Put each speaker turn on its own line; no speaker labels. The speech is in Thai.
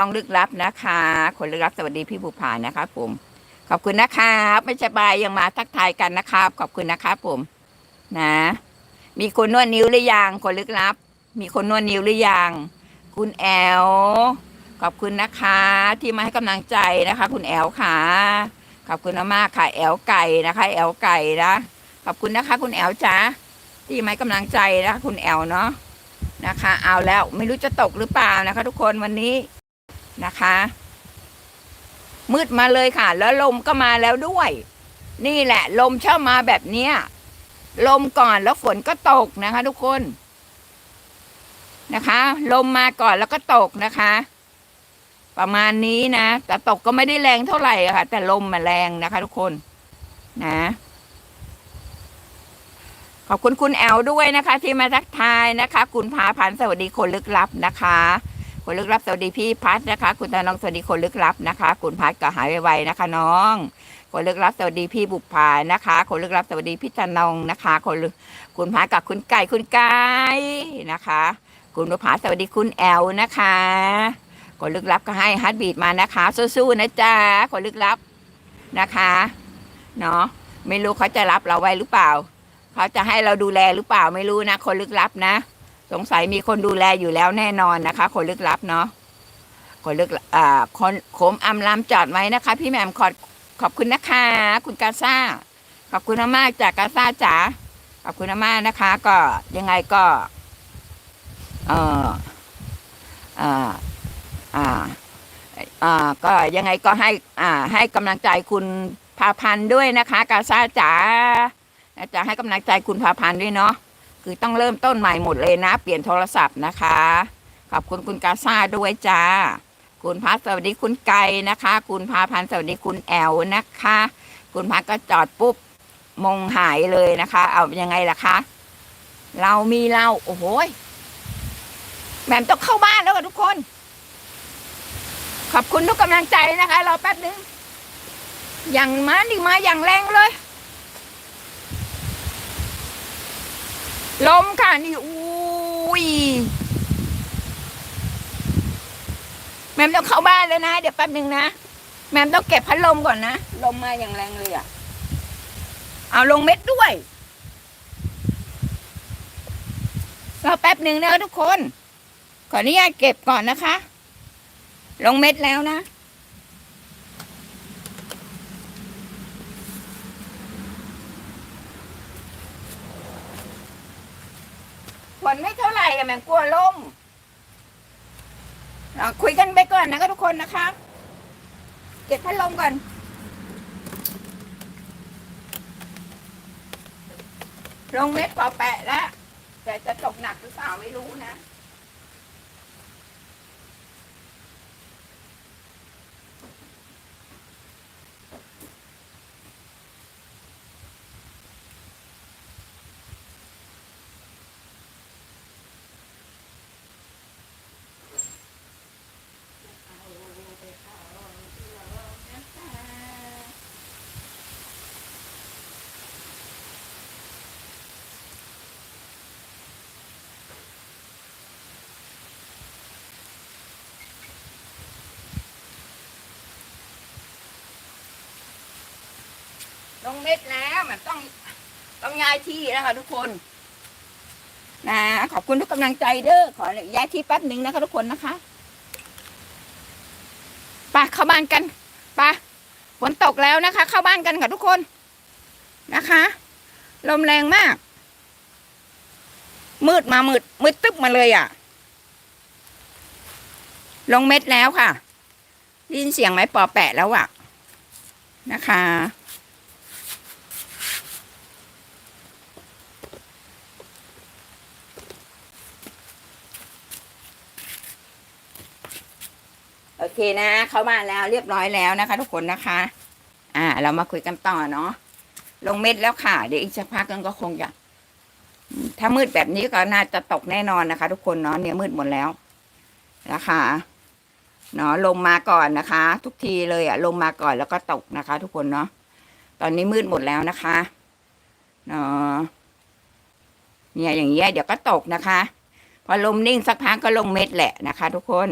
้องลึกลับนะคะ คนลึกลับสวัสดีพี่บุภานะคะผมขอบคุณนะครับไม่สบายยังมาทักทายกันนะครับ ขอบคุณนะครับผมนะ มีคนนวดนิ้วหรือยังคนลึกลับ มีคนนวดนิ้วหรือยังคุณแอลขอบคุณนะคะ ที่มาให้กำลังใจนะคะ คุณแอลค่ะ ขอบคุณมากค่ะแอลไก่นะคะ แอลไก่นะขอบคุณนะคะ คุณแอลจ้าที่มาให้กำลังใจนะคะคุณแอลเนาะนะคะ เอาแล้วไม่รู้จะตกหรือเปล่านะคะ ทุกคนวันนี้ นะคะ มืดมาเลยค่ะ แล้วลมก็มาแล้วด้วย นี่แหละ ลมชอบมาแบบเนี้ย ลมก่อนแล้วฝนก็ตกนะคะ ทุกคนนะคะ ลมมาก่อนแล้วก็ตกนะคะ ประมาณนี้นะแต่ตกก็ไม่ได้แรงเท่าไหร่ค่ะ แต่ลมมาแรงนะคะ ทุกคนนะขอบคุณคุณแอลด้วยนะคะ ที่มาทักทายนะคะ คุณพาพันสวัสดีคนลึกลับนะคะ คนลึกลับสวัสดีพี่พัดนะคะ คุณตาน้องสวัสดีคนลึกลับนะคะ คุณพัดก็หายไวๆนะคะ น้อง คนลึกลับสวัสดีพี่บุปผานะคะ คนลึกลับสวัสดีพี่ตาน้องนะคะ คนคุณพัดกับคุณไก่คุณไก่นะคะ คุณบุปผาสวัสดีคุณแอลนะคะคนลึกลับก็ให้ฮัตบีดมานะคะ สู้ๆนะจ๊ะคนลึกลับนะคะเนาะไม่รู้เขาจะรับเราไว้หรือเปล่า เขาจะให้เราดูแลหรือเปล่าไม่รู้นะ คนลึกลับนะ สงสัยมีคนดูแลอยู่แล้วแน่นอนนะคะ คนลึกลับเนาะคนลึกอ่าคนโคมอำลำจอดไว้นะคะ พี่แหม่มขอขอบคุณนะคะ คุณกาซ่าขอบคุณมากจากกาซ่าจ๋าขอบคุณมากนะคะ ก็ยังไงก็ เอออ่าอ่าอ่าก็ยังไงก็ให้อ่าให้กำลังใจคุณพาพันธ์ด้วยนะคะ กาซ่าจ๋าจะให้กำลังใจคุณพาพันธ์ด้วยเนาะ คือต้องเริ่มต้นใหม่หมดเลยนะ เปลี่ยนโทรศัพท์นะคะ ขอบคุณคุณกาซาด้วยจ้า คุณพัสสวัสดีคุณไก่นะคะ คุณพาพันธ์สวัสดีคุณแอลนะคะ คุณพัสก็จอดปุ๊บมงหายเลยนะคะ เอายังไงล่ะคะ เรามีเราโอ้โหแหม่มต้องเข้าบ้านแล้วค่ะทุกคน ขอบคุณทุกกำลังใจนะคะรอแป๊บนึงอย่างมานี่มาอย่างแรงเลย ลมค่ะนี่อุ้ยแม่มต้องเข้าบ้านแล้วนะ เดี๋ยวแป๊บหนึ่งนะแม่มต้องเก็บพัดลมก่อนนะ ลมมาอย่างแรงเลยอะเอาลงเม็ดด้วยรอแป๊บหนึ่งนะทุกคน ขออนุญาตเก็บก่อนนะคะ ลงเม็ดแล้วนะ ฝนไม่เท่าไหร่แต่แม่งกลัวลมคุยกันไปก่อนนะคะทุกคนนะคะเก็บพัดลมก่อนลงเม็ดพอแปะแล้วแต่จะตกหนักหรือเปล่าไม่รู้นะ ลงเม็ดแล้วมันต้องต้องย้ายที่นะคะทุกคนนะขอบคุณทุกกำลังใจเด้อขอย้ายที่แป๊บหนึ่งนะคะทุกคนนะคะไปเข้าบ้านกันไปฝนตกแล้วนะคะ เข้าบ้านกันค่ะทุกคนนะคะ ลมแรงมาก มืดมามืดมืดตึ๊บมาเลยอะ่ะ ลงเม็ดแล้วค่ะได้ยินเสียงไหมปอแปะแล้วอะ่ะ นะคะ เคนะ เข้าบ้าแล้วเรียบร้อยแล้วนะคะ ทุกคนนะคะ อ่า เรามาคุยกันต่อเนาะลงเม็ดแล้วค่ะ เดี๋ยวอีกสักพักนึงก็คงจะถ้ามืดแบบนี้ก็น่าจะตกแน่นอนนะคะ ทุกคนเนาะเนี่ยมืดหมดแล้วนะคะเนาะลงมาก่อนนะคะ ทุกทีเลยอะลงมาก่อนแล้วก็ตกนะคะ ทุกคนเนาะตอนนี้มืดหมดแล้วนะคะเนาะเนี่ยอย่างเงี้ยเดี๋ยวก็ตกนะคะ พอลมนิ่งสักพักก็ลงเม็ดแหละนะคะ ทุกคน